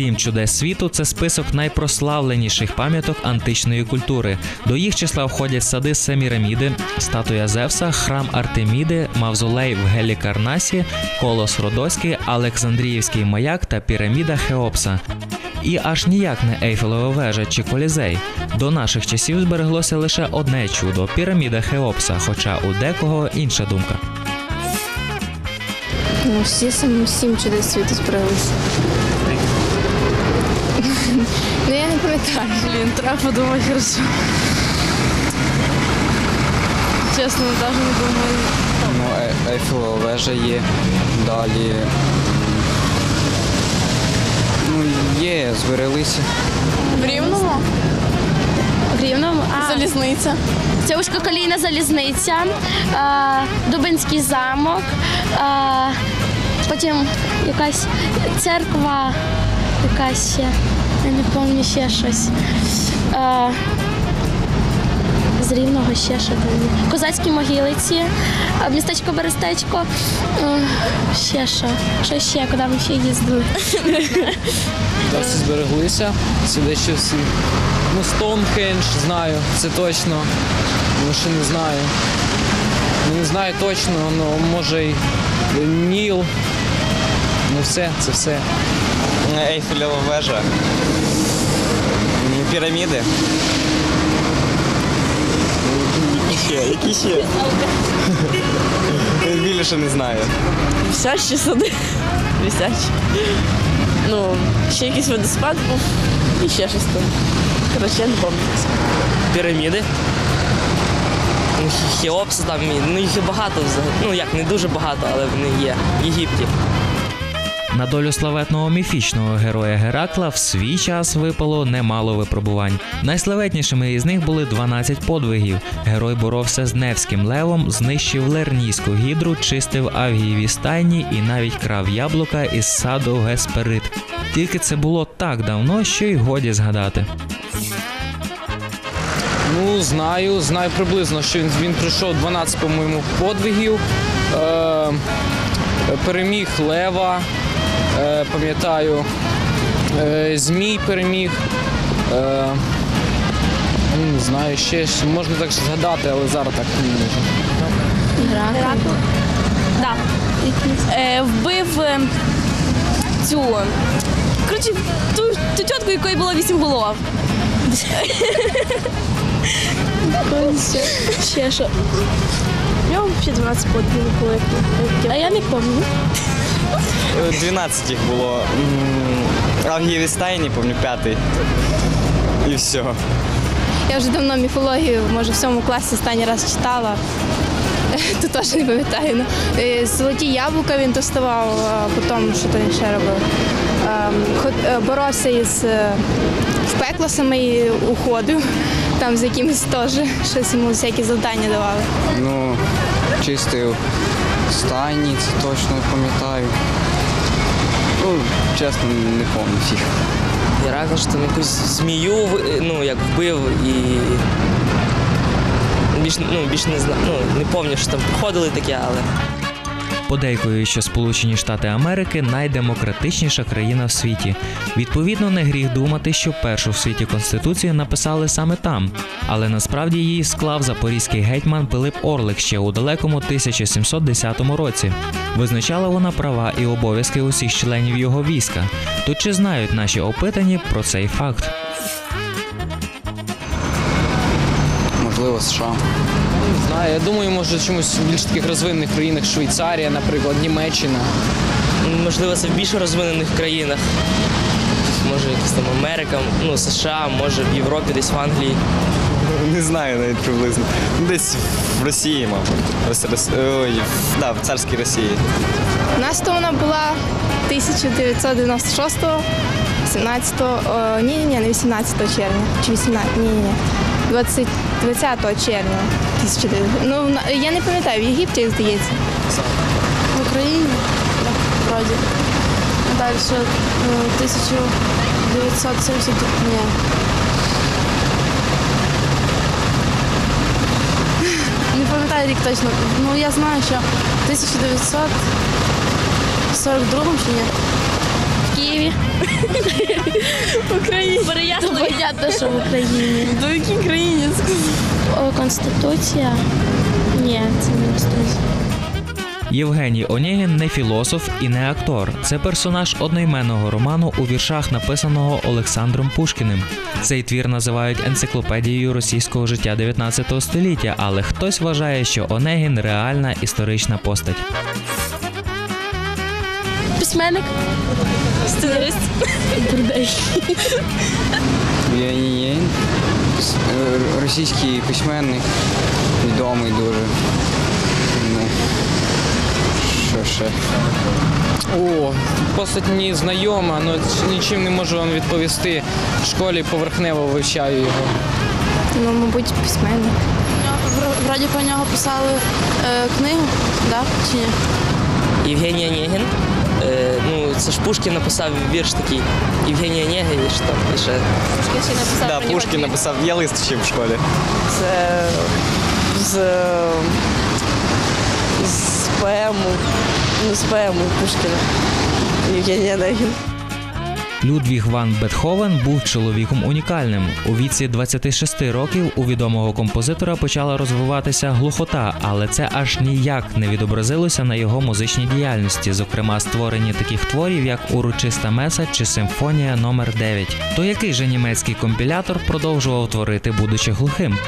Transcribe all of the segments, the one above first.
Сім чудес світу це список найпрославленіших пам'яток античної культури. До їх числа входять сади Семіраміди, статуя Зевса, храм Артеміди, мавзолей в Гелікарнасі, колос Родоський, Олександріївський маяк та піраміда Хеопса. І аж ніяк не Ейфелева вежа чи колізей. До наших часів збереглося лише одне чудо піраміда Хеопса, хоча у декого інша думка. Ну, всі сім чудес світу збереглися. Пам'ятаю. Блін, треба подумати хорошо. Чесно, навіть не думаю. Ну, Е- Ейфелева вежа є. Далі. Ну, є, збереглися. В Рівному? В Рівному. А, Залізниця. це узкоколійна залізниця, а, Дубинський замок, а, потім якась церква, якась ще, я не пам'ятаю ще щось. З Рівного ще що там. Козацькі могилиці, містечко Берестечко. Ще що. Що ще, куди ми ще їздили? Всі збереглися. Сюди ще всі. Ну, Стоунхендж знаю, це точно. Ну, ще не знаю. Ну, не знаю точно, ну може й Ніл. Ну все, це все. Ейфелева вежа. Піраміди. Які ще? Які ще? Більше не знаю. Висячі сади. Висячі. Ну, ще якийсь водоспад був і ще щось там. Коротше, я не пам'ятаю. піраміди. Ну, Хеопси там, ну їх багато взагалі. Ну як не дуже багато, але вони є в Єгипті. На долю славетного міфічного героя Геракла в свій час випало немало випробувань. Найславетнішими із них були 12 подвигів. Герой боровся з Невським левом, знищив Лернійську гідру, чистив Авгієві стайні і навіть крав яблука із саду Гесперид. Тільки це було так давно, що й годі згадати. Ну, знаю, знаю приблизно, що він, він пройшов 12, по-моєму, подвигів. Е, переміг Лева, пам'ятаю, е, Змій переміг. Е, ну, не знаю, ще можна так згадати, але зараз так не можу. Да. Е, вбив е, цю. Коротше, ту, ту тітку, якої було вісім голов. Ще що. У нього взагалі 12 подвигів було. А я не пам'ятаю. Е, 12 їх було. М, Авгієві стайні, пам'ятаю, п'ятий. І все. Я вже давно міфологію, може, в сьомому класі останній раз читала. Тут теж не пам'ятаю. Ну, е, Золоті яблука він доставав, а потім що то він ще робив. Е, Боровся із е, в пекло саме і уходив. Там з якимось теж щось йому всякі завдання давали. Ну, чистив стайні, це точно пам'ятаю. Чесно, не повністю. всіх. радий, що там якусь змію ну, як вбив і. Більш, ну, більш не знаю, ну, не пам'ятаю, що там походили таке, але. Подейкують, що Сполучені Штати Америки найдемократичніша країна в світі. Відповідно, не гріх думати, що першу в світі конституцію написали саме там. Але насправді її склав запорізький гетьман Пилип Орлик ще у далекому 1710 році. Визначала вона права і обов'язки усіх членів його війська. То чи знають наші опитані про цей факт? Можливо, США. Я думаю, може чомусь в більш таких розвинених країнах Швейцарія, наприклад, Німеччина. Можливо, це в більш розвинених країнах. Може, якась там Америка, ну, США, може в Європі, десь в Англії. Не знаю навіть приблизно. Ну, Десь в Росії, мабуть. Ось Ой, в- да, в царській Росії. У нас то вона була 1996-го, 17-го, ні, ні, ні, не 18 червня, чи 18, ні, ні, ні. 20, 20 червня 1900. Ну, я не пам'ятаю, в Єгипті, здається. В Україні. Так, вроді. Далі ну, 1970. Ні. Не пам'ятаю рік точно. Ну я знаю, що в 1942 чи ні? В Києві. Україні. Переяславль. Понятно, що в Україні. До якій країні Конституція. Ні, це не Конституція. Євгеній Онєгін не філософ і не актор. Це персонаж одноіменного роману у віршах, написаного Олександром Пушкіним. Цей твір називають енциклопедією російського життя 19 століття, але хтось вважає, що Онегін реальна історична постать. Письменник. Сценарист. Пис- е, російський письменник, відомий дуже. Ну, що ще? О, постать мені знайома, але нічим не можу вам відповісти. В школі поверхнево вивчаю його. Ну, мабуть, письменник. Вроді про нього писали е, книгу, да? чи ні? Євгеній Онегін. Е, ну, це ж Пушкін написав вірш такий. Євгеній Онегін, що там і ще. Пушкін ще написав Да, про Пушкін написав, я лист ще в школі. Це з, з поему, ну, з поему Пушкіна. Євгенія Онегін. Людвіг ван Бетховен був чоловіком унікальним. У віці 26 років у відомого композитора почала розвиватися глухота, але це аж ніяк не відобразилося на його музичній діяльності, зокрема створенні таких творів, як урочиста меса чи симфонія номер 9 То який же німецький компілятор продовжував творити, будучи глухим?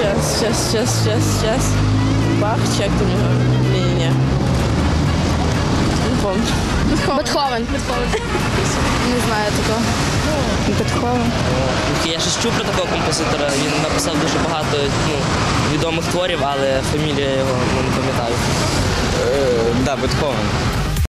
Щас, щас, щас, щас, щас. Бах, там його? Ні-ні-ні. Не помню. Бетховен. Не знаю такого. Бетховен. Я ще чув про такого композитора. Він написав дуже багато ну, відомих творів, але фамілія його ну, не пам'ятаю. Е, да, Бетховен.